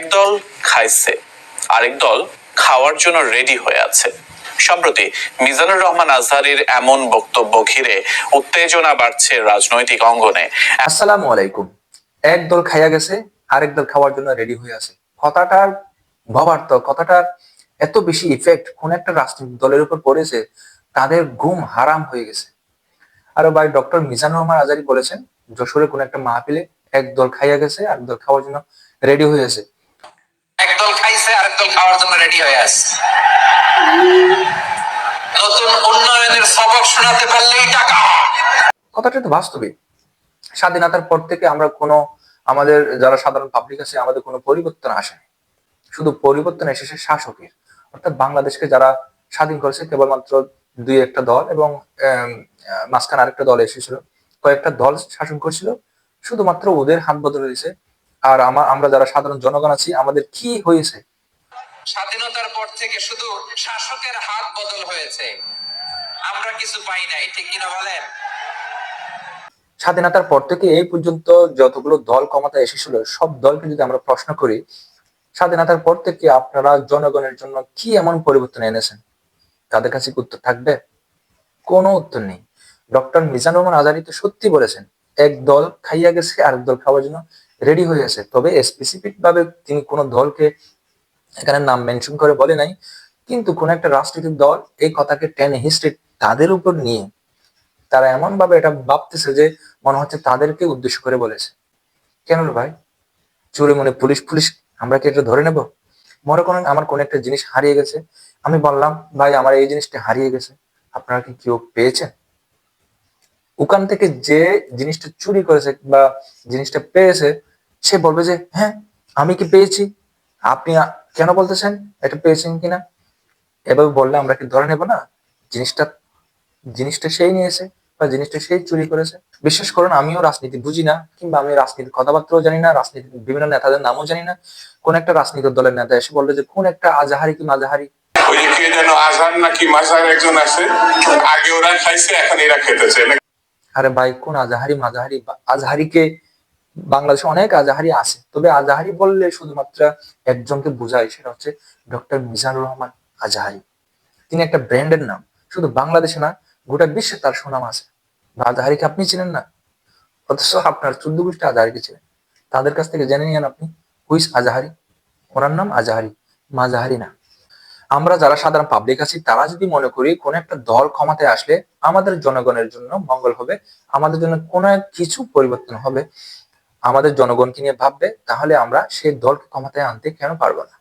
একদল খাইছে, আরেক দল খাওয়ার জন্য রেডি হয়ে আছে। সম্প্রতি মিজানুর রহমান আজহারির এমন বক্তব্য ঘিরে উত্তেজনা বাড়ছে রাজনৈতিক অঙ্গনে। আসসালামু আলাইকুম। এক দল খাইয়া গেছে, আরেক দল খাওয়ার জন্য রেডি হয়ে আছে। কথাটার ভাবার্থ কথাটার এত বেশি ইফেক্ট কোন একটা রাজনৈতিক দলের উপর পড়েছে, তাদের ঘুম হারাম হয়ে গেছে। আর ভাই ডক্টর মিজানুর রহমান আজারি বলেছেন, যশোরে কোন একটা মাহফিলে এক দল খাইয়া গেছে, আরেক দল খাওয়ার জন্য রেডি হয়ে একদল আরেকদল খাওয়ার জন্য রেডি হয়ে আছে। নতুন উন্নয়নের সবক শোনাতে পারলেই টাকা। কথাটা তো বাস্তবিক স্বাধীনতার পর থেকে আমরা কোনো আমাদের যারা সাধারণ পাবলিক আছে, আমাদের কোনো পরিবর্তন আসেনি শুধু পরিবর্তন এসেছে শাসকের। অর্থাৎ বাংলাদেশকে যারা স্বাধীন করেছে, কেবলমাত্র দুই একটা দল এবং মাঝখানে আরেকটা দল এসেছিল। কয়েকটা দল শাসন করছিল। শুধুমাত্র ওদের হাত বদল হয়েছে আর আমরা যারা সাধারণ জনগণ আছি, আমাদের কি হয়েছে স্বাধীনতার পর থেকে শুধু শাসকের হাত বদল হয়েছে। আমরা কিছু পাই নাই, ঠিক কিনা বলেন? স্বাধীনতার পর থেকে এই পর্যন্ত যতগুলো দল ক্ষমতায় এসেছিল, সব দলকে যদি আমরা প্রশ্ন করি, স্বাধীনতার পর থেকে আপনারা জনগণের জন্য কি এমন পরিবর্তন এনেছেন? তাদের কাছে উত্তর থাকবে? কোনো উত্তর নেই। ডক্টর মিজান রহমান আজারি তো সত্যি বলেছেন, এক দল খাইয়া গেছে, আরেক দল খাওয়ার জন্য রেডি হয়ে আছে। তবে স্পেসিফিক ভাবে তিনি কোনো দলকে এখানে নাম মেনশন করে বলে নাই, কিন্তু কোন একটা রাজনৈতিক দল এই কথাকে টেনে হিস্ট্রি তাদের উপর নিয়ে তারা এমন ভাবে এটা ভাবতেছে যে মনে হচ্ছে তাদেরকে উদ্দেশ্য করে বলেছে। কেন ভাই? চুরি মনে পুলিশ পুলিশ, আমরা কি এটা ধরে নেব? মনে করেন আমার কোন একটা জিনিস হারিয়ে গেছে, আমি বললাম, ভাই, আমার এই জিনিসটা হারিয়ে গেছে, আপনারা কি কেউ পেয়েছেন? ওখান থেকে যে জিনিসটা চুরি করেছে বা জিনিসটা পেয়েছে, সে বলবে যে হ্যাঁ আমি কি পেয়েছি? আপনি কেন বলতেছেন? এটা পেয়েছেন কিনা? এভাবে বললে আমরা কি ধরে নেব না? জিনিসটা জিনিসটা সেই নিয়েছে বা জিনিসটা সেই চুরি করেছে। বিশ্বাস করুন আমিও রাজনীতি বুঝি না কিংবা আমি রাজনীতির কথাবার্তাও জানি না রাজনীতির বিভিন্ন নেতাদের নামও জানি না। কোন একটা রাজনীতির দলের নেতা এসে বলল যে কোন একটা আজাহারি কি মাজাহারি ওই যে কে যেন আজহার নাকি মাজার একজন আছে আগে ওরা খাইছে এখন এরা খেতেছে। আরে ভাই কোন আজাহারি মাজাহারি আজহারিকে বাংলাদেশে অনেক আজাহারি আছে। তবে আজাহারি বললে শুধুমাত্র একজনকে বোঝায়, সেটা হচ্ছে ডক্টর মিজানুর রহমান আজাহারি। তিনি একটা ব্র্যান্ডের নাম, শুধু বাংলাদেশে না, গোটা বিশ্বে তার সুনাম আছে। আজাহারিকে আপনি চিনেন না? অথচ আপনার চোদ্দ গোষ্ঠী আজাহারিকে ছিলেন তাদের কাছ থেকে জেনে নিন আপনি হুইস আজাহারি? ওনার নাম আজাহারি মাজাহারি না। আমরা যারা সাধারণ পাবলিক আছি, তারা যদি মনে করি কোন একটা দল ক্ষমতায় আসলে আমাদের জনগণের জন্য মঙ্গল হবে, আমাদের জন্য কোনো কিছু পরিবর্তন হবে আমাদের জনগণকে নিয়ে ভাববে তাহলে আমরা সেই দলকে ক্ষমতায় আনতে কেন পারব না?